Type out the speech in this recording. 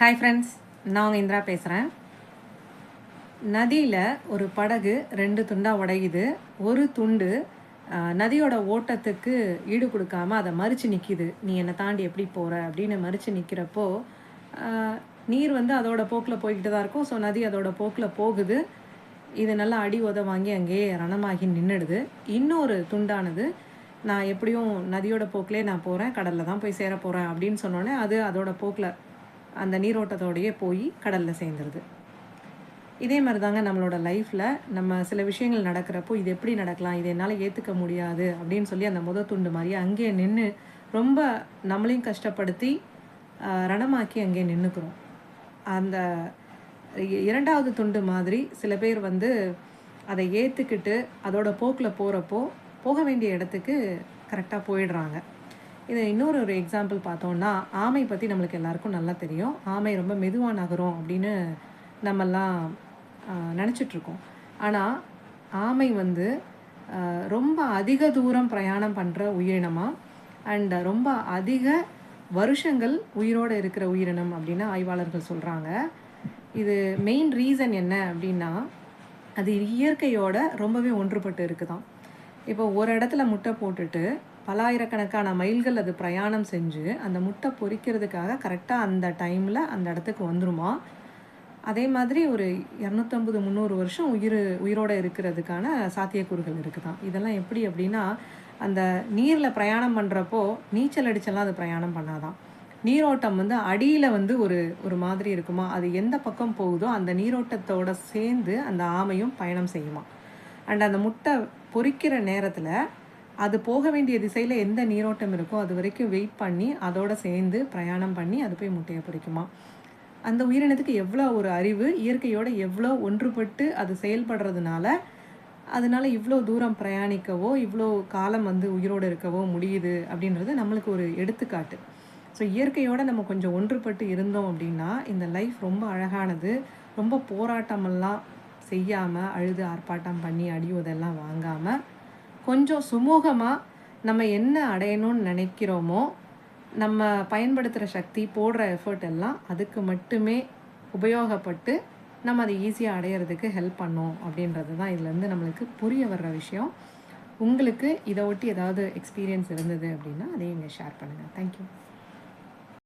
Hi friends நான் உங்கள் இந்திரா பேசுகிறேன் நதியில் ஒரு படகு ரெண்டு துண்டாக உடையுது. ஒரு துண்டு நதியோட ஓட்டத்துக்கு ஈடு கொடுக்காம அதை மறித்து நிற்கிது நீ என்னை தாண்டி எப்படி போகிற அப்படின்னு மறித்து நிற்கிறப்போ நீர் வந்து அதோட போக்கில் போய்கிட்டு தான் இருக்கும். ஸோ நதி அதோட போக்கில் போகுது. இது நல்லா அடி உத வாங்கி அங்கேயே ரணமாகி நின்றுடுது இன்னொரு துண்டானது நான் எப்படியும் நதியோட போக்கிலே நான் போகிறேன் கடலில் தான் போய் சேர போகிறேன் அப்படின்னு சொன்னோன்னே அது அதோட போக்கில் அந்த நீரோட்டத்தோடையே போய் கடலில் சேர்ந்துருது. இதே மாதிரி தாங்க நம்மளோட லைஃப்பில் நம்ம சில விஷயங்கள் நடக்கிறப்போ இது எப்படி நடக்கலாம் இது என்னால் ஏற்றுக்க முடியாது அப்படின்னு சொல்லி அந்த முத துண்டு மாதிரி அங்கேயே நின்று ரொம்ப நம்மளையும் கஷ்டப்படுத்தி ரணமாக்கி அங்கேயே நின்றுக்கிறோம் அந்த இ- இரண்டாவது துண்டு மாதிரி சில பேர் வந்து அதை ஏற்றுக்கிட்டு அதோட போக்கில் போகிறப்போ போக வேண்டிய இடத்துக்கு கரெக்டாக போயிடுறாங்க. இது இன்னொரு ஒரு எக்ஸாம்பிள் பார்த்தோம்னா ஆமை பற்றி நம்மளுக்கு எல்லாருக்கும் நல்லா தெரியும். ஆமை ரொம்ப மெதுவாக நகரும் அப்படின்னு நம்மெல்லாம் நினச்சிட்ருக்கோம். ஆனால் ஆமை வந்து ரொம்ப அதிக தூரம் பிரயாணம் பண்ணுற உயிரினமாக அண்ட் ரொம்ப அதிக வருஷங்கள் உயிரோடு இருக்கிற உயிரினம் அப்படின்னு ஆய்வாளர்கள் சொல்கிறாங்க இது மெயின் ரீசன் என்ன அப்படின்னா அது இயற்கையோட ரொம்பவே ஒன்றுபட்டு இருக்குதாம் இப்போ ஒரு இடத்துல முட்டை போட்டுட்டு பலாயிரக்கணக்கான மைல்கள் அது பிரயாணம் செஞ்சு அந்த முட்டை பொறிக்கிறதுக்காக கரெக்டாக அந்த டைமில் அந்த இடத்துக்கு வந்துருமா? அதே மாதிரி ஒரு இரநூத்தம்பது முந்நூறு வருஷம் உயிர் உயிரோட இருக்கிறதுக்கான சாத்தியக்கூறுகள் இருக்குதாம் இதெல்லாம் எப்படி அப்படின்னா அந்த நீரில் பிரயாணம் பண்ணுறப்போ நீச்சல் அடிச்செல்லாம் அது பிரயாணம் பண்ணாதான். நீரோட்டம் வந்து அடியில் வந்து ஒரு ஒரு மாதிரி இருக்குமா? அது எந்த பக்கம் போகுதோ அந்த நீரோட்டத்தோட சேர்ந்து அந்த ஆமையும் பயணம் செய்யுமா? அண்ட் அந்த முட்டை பொறிக்கிற நேரத்தில் அது போக வேண்டிய திசையில் எந்த நீரோட்டம் இருக்கோ அது வரைக்கும் வெயிட் பண்ணி அதோட சேர்ந்து பிரயாணம் பண்ணி அது போய் முட்டையை பொரிக்குமா அந்த உயிரினத்துக்கு எவ்வளோ ஒரு அறிவு இயற்கையோடு எவ்வளோ ஒன்றுபட்டு அது செயல்படுறதுனால அதனால் இவ்வளோ தூரம் பிரயாணிக்கவோ இவ்வளோ காலம் வந்து உயிரோடு இருக்கவோ முடியுது அப்படின்றது நம்மளுக்கு ஒரு எடுத்துக்காட்டு. ஸோ இயற்கையோடு நம்ம கொஞ்சம் ஒன்றுபட்டு இருந்தோம் அப்படின்னா இந்த லைஃப் ரொம்ப அழகானது ரொம்ப போராட்டமெல்லாம் செய்யாமல் அழுது ஆர்ப்பாட்டம் பண்ணி அடியோதெல்லாம் வாங்காமல் கொஞ்சம் சுமூகமாக நம்ம என்ன அடையணும்னு நினைக்கிறோமோ நம்ம பயன்படுத்துகிற சக்தி போடுற எஃபர்ட் எல்லாம் அதுக்கு மட்டுமே உபயோகப்பட்டு நம்ம அதை ஈஸியாக அடையிறதுக்கு ஹெல்ப் பண்ணோம் அப்படின்றது தான் இதுலேருந்து நம்மளுக்கு புரிய வர்ற விஷயம். உங்களுக்கு இதை ஒட்டி ஏதாவது எக்ஸ்பீரியன்ஸ் இருந்தது அப்படின்னா அதையும் இங்கே ஷேர் பண்ணுங்கள் தேங்க்யூ